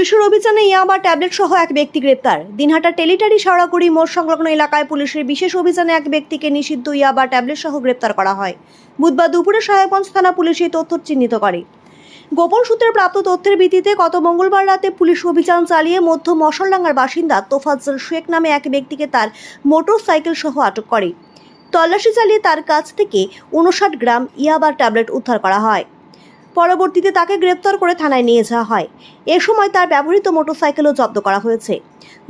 পুলিশের অভিযানে ইয়াবা ট্যাবলেট সহ এক ব্যক্তি গ্রেপ্তার। দিনহাটা টেলিটারি সারাকুড়ি মোড় সংলগ্ন এলাকায় পুলিশের বিশেষ অভিযানে এক ব্যক্তিকে নিষিদ্ধ ইয়াবা ট্যাবলেট সহ গ্রেপ্তার করা হয়। বুধবার দুপুরে সাহেবগঞ্জ থানা পুলিশ এই তথ্য চিহ্নিত করে। গোপন সূত্রে প্রাপ্ত তথ্যের ভিত্তিতে গত মঙ্গলবার রাতে পুলিশ অভিযান চালিয়ে মধ্য মশলডাঙ্গার বাসিন্দা তোফাজ্জল শেখ নামে এক ব্যক্তিকে তার মোটর সাইকেল সহ আটক করে। তল্লাশি চালিয়ে তার কাছ থেকে উনষাট গ্রাম ইয়াবা ট্যাবলেট উদ্ধার করা হয়। পরবর্তীতে তাকে গ্রেপ্তার করে থানায় নিয়ে যাওয়া হয়। এ সময় তার ব্যবহৃত মোটরসাইকেলও জব্দ করা হয়েছে।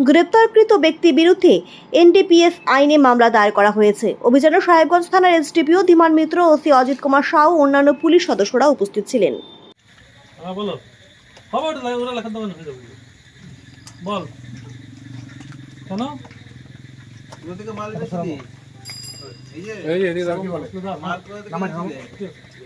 গ্রেপ্তারকৃত ব্যক্তির বিরুদ্ধে এনডিপিএস আইনে মামলা দায়ের করা হয়েছে। অভিযানে সাহেবগঞ্জ থানার এসডিপিও ধীমান মিত্র ওসি অজিত কুমার সাউ ও অন্যান্য পুলিশ সদস্যরা উপস্থিত ছিলেন। হ্যাঁ বলো। কেন? এই যে, এই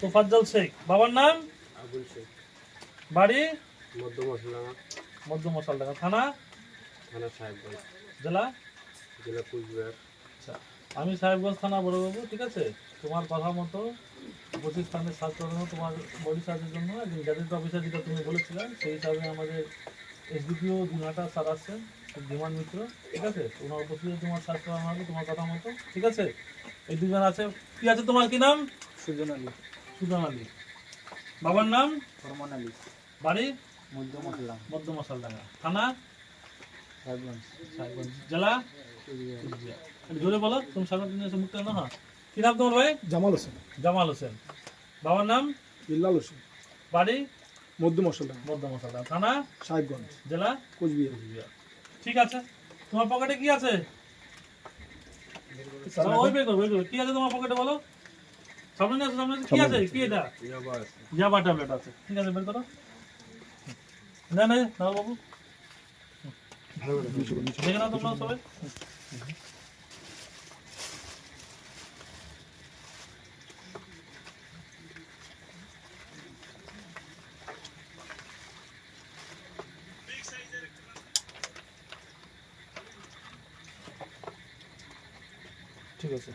তোফাজ্জল শেখ বাবার নাম? আবুল শেখ। বাড়ি? মধ্য মশলামা মধ্য মশালডাঙ্গা থানা? থানা সাহেবগঞ্জ। জেলা? জেলা কুচবিহার। আচ্ছা আমি সাহেবগঞ্জ থানা বড়বাবু ঠিক আছে? তোমার কথা মতো পঁচিশ স্থানের করানো তোমার বডি সার্চের জন্য একজন গ্যাজেট অফিসার যেটা তুমি বলেছিলে সেই হিসাবে আমাদের এসডিপিও দিনহাটা স্যার আসছেন বিমান মিত্র ঠিক আছে? তোমার উপস্থিতিতে তোমার করানো হবে তোমার কথা মতো ঠিক আছে? এই দুজন আছে। কি আছে তোমার কি নাম? সুজন আলী। সুজন আলী। বাবার নাম? ফরমান আলী। বাড়ি? মধ্য মশলাম মধ্য মশালডাঙ্গা থানা? সাহেবগঞ্জ। সাহেবগঞ্জ। জেলা। জোরে বলো তুমি দিনে মুক্ত না হ্যাঁ। কি নাম তোমার ভাই? জামাল হোসেন। জামাল হোসেন। বাবার নাম? ইল্লাল হোসেন। বাড়ি? মধ্য মশলা মধ্য মশালা থানা? সাহেবগঞ্জ। জেলা? কোচবিহার। কুচবিহার। ঠিক আছে? তোমার পকেটে কি আছে? ওই বের করো, কি আছে তোমার পকেটে বলো? সামনে আছে সামনে কি আছে? কি এটা? ইয়াবা জাবা ট্যাবলেট আছে। ঠিক আছে বের করো। না না না বাবু। দেখে নাও তোমরা সবাই। ঠিক আছে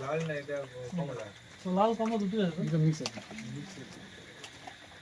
লাল না, এটা কমলা। তো লাল কমলা দুটোই আছে তো? এটা মিক্স আছে